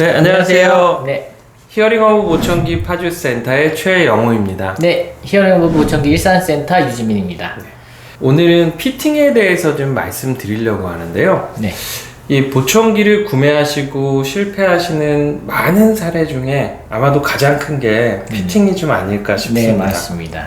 네, 안녕하세요. 네. 히어링 오브 모청기 파주센터의 최영우입니다. 네. 히어링 오브 모청기 일산센터 유지민입니다. 오늘은 피팅에 대해서 좀 말씀드리려고 하는데요. 네. 이 보청기를 구매하시고 실패하시는 많은 사례 중에 아마도 가장 큰 게 피팅이 좀 아닐까 싶습니다. 네, 맞습니다.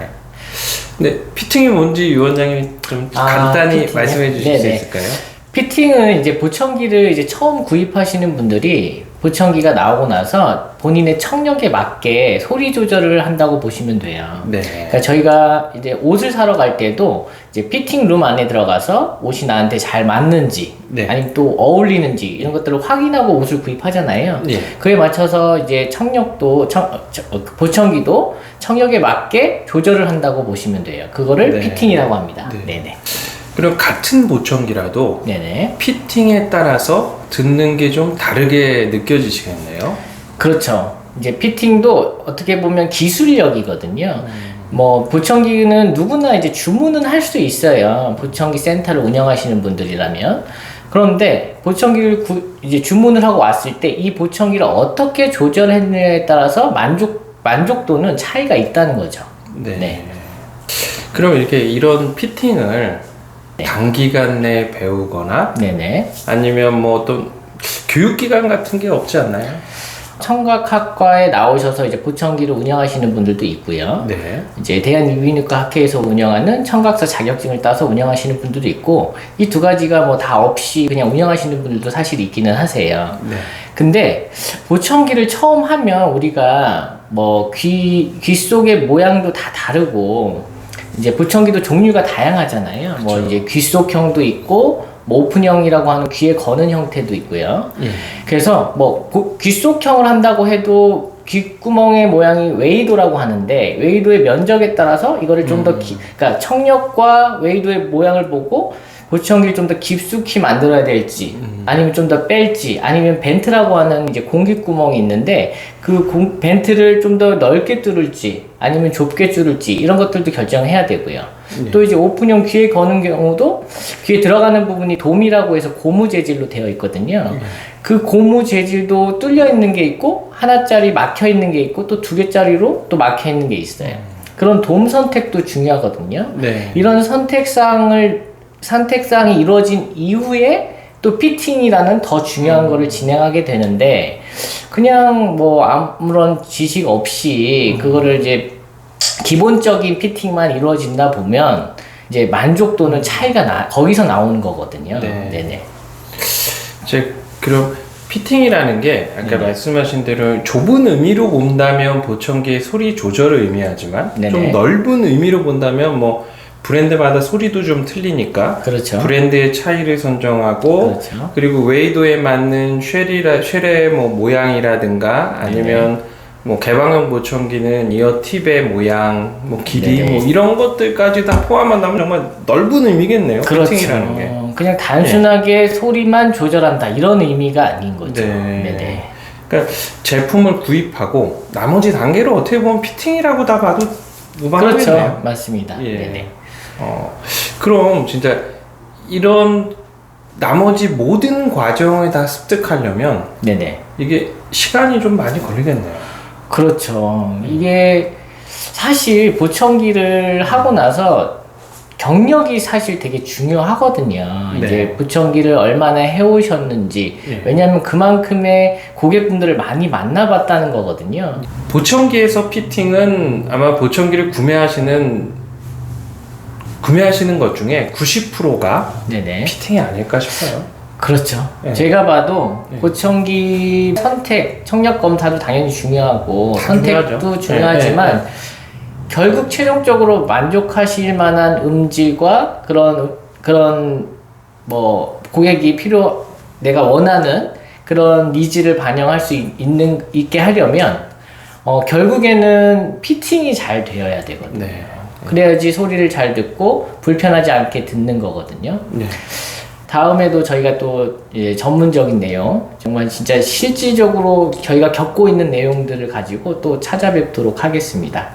네, 피팅이 뭔지 유 원장님이 좀 아, 간단히 피팅이요? 말씀해 주실 수 네네. 있을까요? 피팅은 이제 보청기를 이제 처음 구입하시는 분들이 보청기가 나오고 나서 본인의 청력에 맞게 소리 조절을 한다고 보시면 돼요. 네. 그러니까 저희가 이제 옷을 사러 갈 때도 이제 피팅 룸 안에 들어가서 옷이 나한테 잘 맞는지 네. 아니면 또 어울리는지 이런 것들을 확인하고 옷을 구입하잖아요. 네. 그에 맞춰서 이제 청력도 청, 어, 저- 어, 보청기도 청력에 맞게 조절을 한다고 보시면 돼요. 그거를 네. 피팅이라고 합니다. 네. 네. 네 그럼 같은 보청기라도 네네. 피팅에 따라서 듣는 게 좀 다르게 느껴지시겠네요. 그렇죠. 이제 피팅도 어떻게 보면 기술력이거든요. 음. 뭐 보청기는 누구나 이제 주문은 할 수 있어요. 보청기 센터를 운영하시는 분들이라면. 그런데 보청기를 구- 이제 주문을 하고 왔을 때 이 보청기를 어떻게 조절했느냐에 따라서 만족 만족도는 차이가 있다는 거죠. 네. 네. 그럼 이렇게 이런 피팅을 단기간 내에 배우거나 네네. 아니면 뭐 어떤 교육기관 같은 게 없지 않나요? 청각학과에 나오셔서 이제 보청기를 운영하시는 분들도 있고요. 네. 이제 대한이비인후과 학회에서 운영하는 청각사 자격증을 따서 운영하시는 분들도 있고 이 두 가지가 뭐 다 없이 그냥 운영하시는 분들도 사실 있기는 하세요. 네. 근데 보청기를 처음 하면 우리가 뭐 귀 귀 속의 모양도 다 다르고 이제 보청기도 종류가 다양하잖아요. 뭐 그쵸. 이제 귀속형도 있고 뭐 오픈형이라고 하는 귀에 거는 형태도 있고요. 예. 그래서 뭐 고- 귓속형을 한다고 해도 귓구멍의 모양이 웨이도라고 하는데 웨이도의 면적에 따라서 이거를 좀더 그러니까 청력과 웨이도의 모양을 보고 보청기를 좀 더 깊숙이 만들어야 될지 아니면 좀 더 뺄지 아니면 벤트라고 하는 이제 공기 구멍이 있는데 그 공- 벤트를 좀 더 넓게 뚫을지 아니면 좁게 뚫을지 이런 것들도 결정해야 되고요. 또 이제 오픈형 귀에 거는 경우도 귀에 들어가는 부분이 돔이라고 해서 고무 재질로 되어 있거든요. 그 고무 재질도 뚫려 있는 게 있고 하나짜리 막혀 있는 게 있고 또 두 개짜리로 또 막혀 있는 게 있어요. 그런 돔 선택도 중요하거든요. 네. 이런 선택상을 선택상이 이루어진 이후에 또 피팅이라는 더 중요한 거를 진행하게 되는데 그냥 뭐 아무런 지식 없이 그거를 이제 기본적인 피팅만 이루어진다 보면 이제 만족도는 차이가 나 거기서 나오는 거거든요. 네. 네네. 제 그럼 피팅이라는 게 아까 네. 말씀하신 대로 좁은 의미로 본다면 보청기의 소리 조절을 의미하지만 네네. 좀 넓은 의미로 본다면 뭐 브랜드마다 소리도 좀 틀리니까 그렇죠. 브랜드의 차이를 선정하고 그렇죠. 그리고 웨이도에 맞는 쉘이라 쉘의 뭐 모양이라든가 아니면 뭐 개방형 보청기는 이어 팁의 모양, 뭐 길이 네네. 뭐 이런 것들까지 다 포함한다면 정말 넓은 의미겠네요. 그렇죠. 피팅이라는 게. 그냥 단순하게 소리만 조절한다 이런 의미가 아닌 거죠. 네. 네네. 그러니까 제품을 구입하고 나머지 단계를 어떻게 보면 피팅이라고 다 봐도 무방하겠네요. 그렇죠. 맞습니다. 예. 네네. 어, 그럼 진짜 이런 나머지 모든 과정을 다 습득하려면 네네. 이게 시간이 좀 많이 걸리겠네요. 그렇죠. 이게 사실 보청기를 하고 나서 경력이 사실 되게 중요하거든요. 네. 이제 보청기를 얼마나 해오셨는지. 예. 왜냐하면 그만큼의 고객분들을 많이 만나봤다는 거거든요. 보청기에서 피팅은 아마 보청기를 구매하시는 구매하시는 것 중에 90%가 네네. 피팅이 아닐까 싶어요. 그렇죠. 네. 제가 봐도 네. 보청기 선택, 청력 검사도 당연히 중요하고 다 선택도 중요하죠. 중요하지만 네, 네, 결국 최종적으로 만족하실 만한 음질과 그런 그런 뭐 고객이 필요 내가 원하는 그런 니즈를 반영할 수 있- 있는 있게 하려면 어 결국에는 피팅이 잘 되어야 되거든요. 네. 그래야지 소리를 잘 듣고 불편하지 않게 듣는 거거든요. 네. 다음에도 저희가 또 이제 전문적인 내용, 정말 진짜 실질적으로 저희가 겪고 있는 내용들을 가지고 또 찾아뵙도록 하겠습니다.